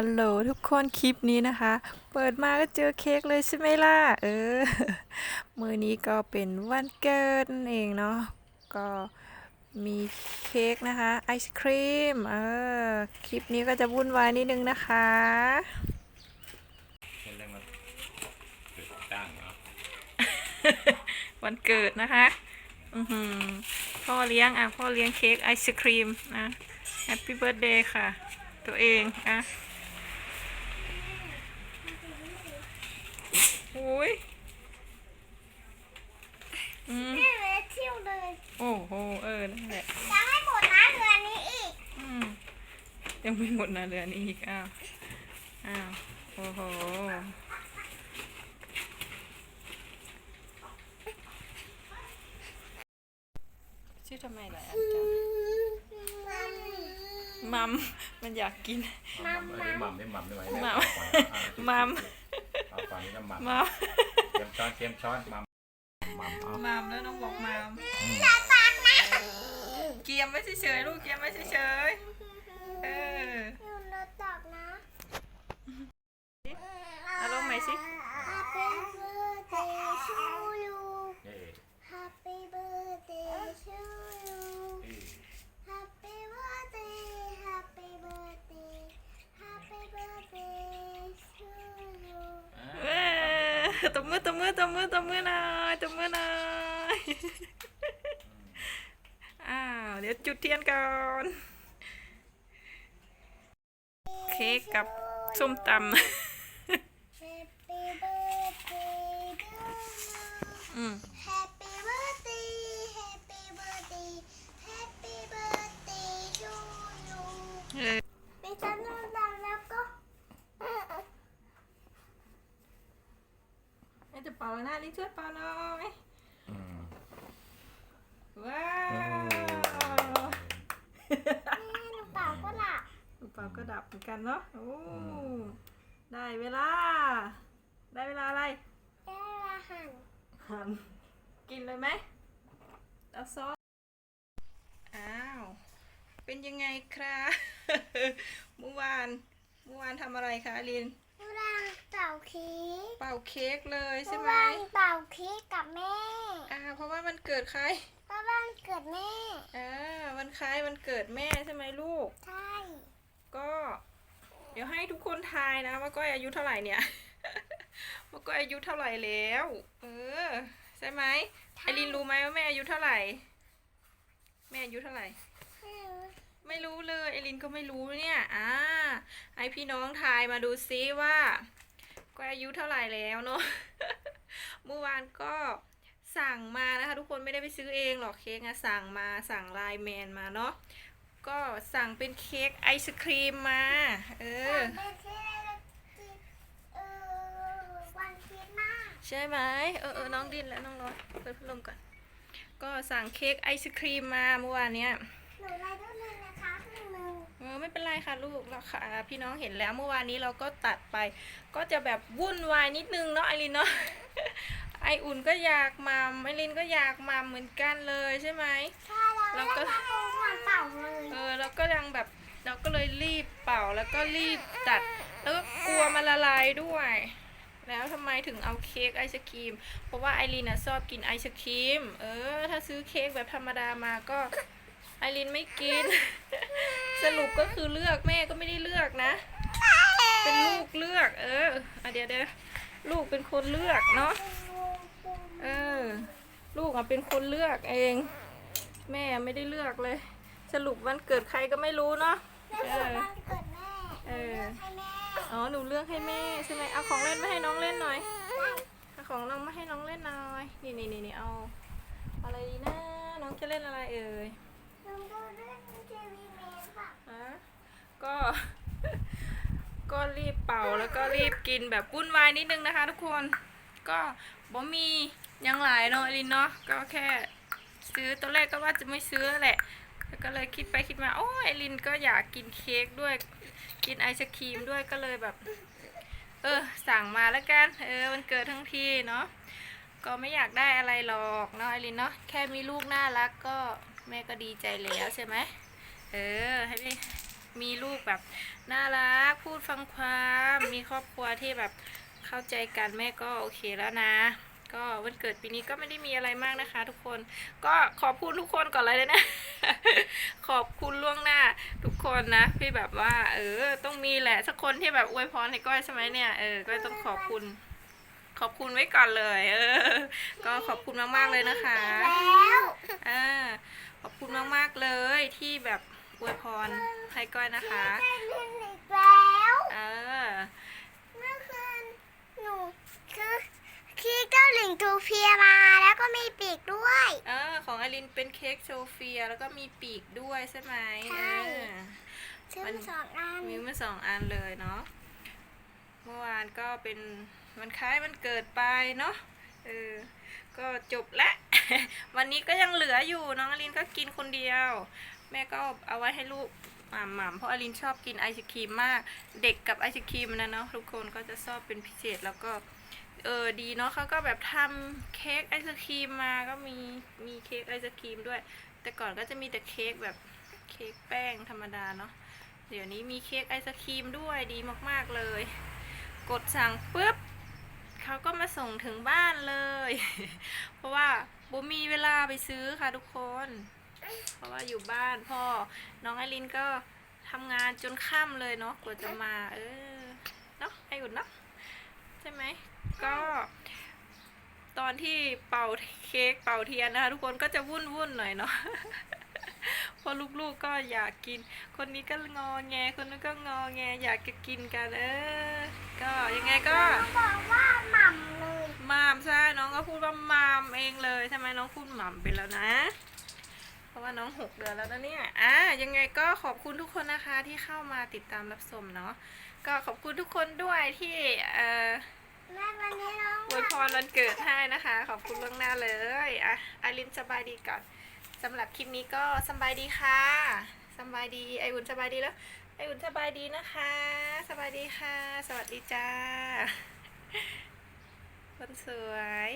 ฮัลโหลทุกคนคลิปนี้นะคะ เปิดมาก็เจอเค้กเลยใช่ไหมล่ะ เออ มือนี้ก็เป็นวันเกิดนั่นเองเนาะก็มีเค้กนะคะไอศครีมเออคลิปนี้ก็จะวุ่นวายนิดนึงนะคะเป็นเรื่องมาเกิดจ้างเนาะวันเกิดนะคะอือหือพ่อเลี้ยงอะพ่อเลี้ยงเค้กไอศครีมนะแฮปปี้เบิร์ดเดย์ค่ะ ตัวเองอะ อ้ยอืมไม่เหลือเที่ยวเลยโอ้โห เออ นั่นแหละ ยังไม่หมดนะเดือนนี้อีก อืม ยังไม่หมดนะเรือนอีก อ้าว อ้าว โอ้โห ชื่อทำไมล่ะอันจังมัม มันอยากกิน มัมอันมันี้มหม่ำนี่หม่ำนี่ไว้หม่ำเอาก่อนอะมัม เอาก่อนนี่ก็หม่ำมัมเตรียมช้อนเตรียมช้อนหม่ำหม่ำเอามัมแล้วน้องบอกมัมอืมเกียมไว้เฉยๆลูกเกียมไว้เฉยๆเออ อยู่ในตักนะ เอาลงใหม่สิ Happy birthday to you เอ๊ะ Happy birthday to you เอ๊ะ Happy birthday Happy birthday Happy birthday to you อ่า เว้ย ตบมือตบมือตบมือตบมือหน่อยตบมือหน่อยอ้าวเดี๋ยวจุดเทียนก่อนเค้กกับส้มตำอืม Happy birthday Happy birthday Happy birthday to you เออ ไปจันทร์ดังแล้วก็ แม่จะเป่าแล้วนะลิงช่วยเป่าหน่อยอืมว้าโอ้วแม่หนูเป่าก็หลับเป่าก็ดับเหมือนกันเนาะโอ้ได้เวลา ได้เวลาอะไร ได้เวลาหั่นหันกินเลยไหมเอาซอสอ้าว เป็นยังไงครับ เมื่อวาน เมื่อวานทำอะไรคะอลินเวลา เป่าเค้กเป่าเค้กเลยเมื่ใช่อไหมวานเป่าเค้กกับแม่อ่า เพราะว่ามันเกิดใครเพราะวันเกิดแม่อ่าวันคล้ายวันเกิดแม่ใช่ไหมลูก ใช่ก็ เดี๋ยวให้ทุกคนทายนะว่าก้อยอายุเท่าไหร่เนี่ยว่าก้อยอายุเท่าไหร่แล้ว เออใช่ไหมไอรินรู้ไหมว่าแม่อายุเท่าไหร่ แม่อายุเท่าไหร่ ไม่รู้ไม่รู้เลยไอรินก็ไม่รู้เนี่ย อ่าให้พี่น้องทายมาดูซิว่า ก้อยอายุเท่าไหร่แล้วเนาะเมื่อวานก็สั่งมานะคะ ทุกคนไม่ได้ไปซื้อเองหรอกเค้กอะสั่งมาสั่งไลน์แมนมาเนาะก็สั่งเป็นเค้กไอศครีมมา เออเป็นที่เออวันคริสต์มาสใช่ไหมเออเออน้องดินแล้วน้องรอเปิดพัดลมก่อน ก็สั่งเค้กไอศครีมมาเมื่อวานเนี้ยหนูไล่ด้วย ไม่เป็นไรค่ะลูกเราค่ะพี่น้องเห็นแล้วเมื่อวานนี้เราก็ตัดไป ก็จะแบบวุ่นวายนิดนึงเนาะไอรินเนาะไออุ่นก็อยากมัมไอรินก็อยากมัมเหมือนกันเลยใช่ไหมใช่แล้วเราก็แล้วก็วันเป่าเลยเออเราก็ยังแบบเราก็เลยรีบเป่าแล้วก็รีบตัด แล้วก็กลัวมันละลายด้วย แล้วทำไมถึงเอาเค้กไอศครีม เพราะว่าไอรินน่ะชอบกินไอศครีม เออ ถ้าซื้อเค้กแบบธรรมดามาก็ไอรินไม่กิน สรุปก็คือเลือกแม่ก็ไม่ได้เลือกนะ เป็นลูกเลือก เอออะเดี๋ยวเดี๋ยวลูกเป็นคนเลือกเนาะเออ ลูกอะเป็นคนเลือกเอง แม่ไม่ได้เลือกเลย สรุปวันเกิดใครก็ไม่รู้เนาะแล้วส่วนวันเกิดแม่เออให้แม่อ๋อหนูเลือกให้แม่ใช่ไหมเอาของเล่นมาให้น้องเล่นหน่อยเอาของน้องมาให้น้องเล่นหน่อย นี่นี่นี่นี่เอาอะไรดีนะน้องจะเล่นอะไรเอ่ย ฮะก็ ก็รีบเป่าแล้วก็รีบกินแบบวุ่นวายนิดนึงนะคะ ทุกคน ก็บ่มียังหลายเนาะอลินเนาะ ก็แค่ซื้อตอนแรกก็ว่าจะไม่ซื้อแหละ แล้วก็เลยคิดไปคิดมาโอ้ยไอรินก็อยากกินเค้กด้วย กินไอศครีมด้วยก็เลยแบบ เออ สั่งมาแล้วกัน เออมันเกิดทั้งทีเนาะ ก็ไม่อยากได้อะไรหรอกเนาะไอรินเนาะ แค่มีลูกน่ารักก็ แม่ก็ดีใจแล้วใช่ไหมเออให้ได้มีลูกแบบน่ารักพูดดฟังความมีครอบครัวที่แบบเข้าใจกันแม่ก็โอเคแล้วนะ ก็วันเกิดปีนี้ก็ไม่ได้มีอะไรมากนะคะ ทุกคนก็ขอบคุณทุกคนก่อนเลยนะ ขอบคุณล่วงหน้า ทุกคนนะที่แบบว่า เออ ต้องมีแหละสักคนที่แบบอวยพรให้ก้อยใช่ไหมเนี่ยเออก็ต้องขอบคุณ ขอบคุณไว้ก่อนเลย เออ ก็ขอบคุณมากๆเลยนะคะ แล้วอ่า ขอบคุณมากๆเลยที่แบบอวยพรให้ก้อยนะคะได้เล่นอีกแล้วเออ เมื่อคืนหนูคือขี้เจ้าหลิงทูเพียมาแล้วก็มีปีกด้วย เออของอลินเป็นเค้กโซเฟียแล้วก็มีปีกด้วยใช่ไหมใช่ เออ ซื้อมันมาสองอันมีมาสองอันเลยเนาะ เมื่อวานก็เป็นวันคล้ายวันเกิดไปเนาะ เออ ก็จบละ วันนี้ก็ยังเหลืออยู่น้องอลินก็กินคนเดียว แม่ก็เอาไว้ให้ลูกหม่ำหม่ำเพราะอลินชอบกินไอศครีมมาก เด็กกับไอศครีมนะเนาะทุกคนก็จะชอบเป็นพิเศษแล้วก็เออดีเนาะเขาก็แบบทำเค้กไอศครีมมาก็มีมีเค้กไอศครีมด้วย แต่ก่อนก็จะมีแต่เค้กแบบเค้กแป้งธรรมดาเนาะเดี๋ยวนี้มีเค้กไอศครีมด้วยดีมากๆเลย กดสั่งปุ๊บ เขาก็มาส่งถึงบ้านเลย เพราะว่าโบมีเวลาไปซื้อค่ะทุกคน เพราะว่าอยู่บ้านพ่อ น้องไอรินก็ทำงานจนค่ำเลยเนาะกว่าจะมา เออเนาะไออุ่นเนาะใช่ไหมก็ตอนที่เป่าเค้กเป่าเทียนนะคะทุกคนก็จะวุ่นวุ่นหน่อยเนาะ เพราะลูกๆก็อยากกิน คนนี้ก็งอแง คนนู้นก็งอแง อยากจะกินกัน เออ ก็ยังไงก็เขาบอกว่าหม่ำเลยมามใช่น้องก็พูดว่ามามเองเลยใช่ไหมน้องพูดหม่ำไปแล้วนะ เพราะว่าน้องหกเดือนแล้วนะเนี่ยอะยังไงก็ขอบคุณทุกคนนะคะที่เข้ามาติดตามรับชมเนาะก็ขอบคุณทุกคนด้วยที่เอ่อแม่วันนี้น้องอวยพรวันเกิดให้นะคะ ขอบคุณล่วงหน้าเลยอะอารินสบายดีก่อน สำหรับคลิปนี้ก็สบายดีค่ะสบายดีไออุ่นสบายดีแล้วไออุ่นสบายดีนะคะสบายดีค่ะ สวัสดีจ้าคนสวย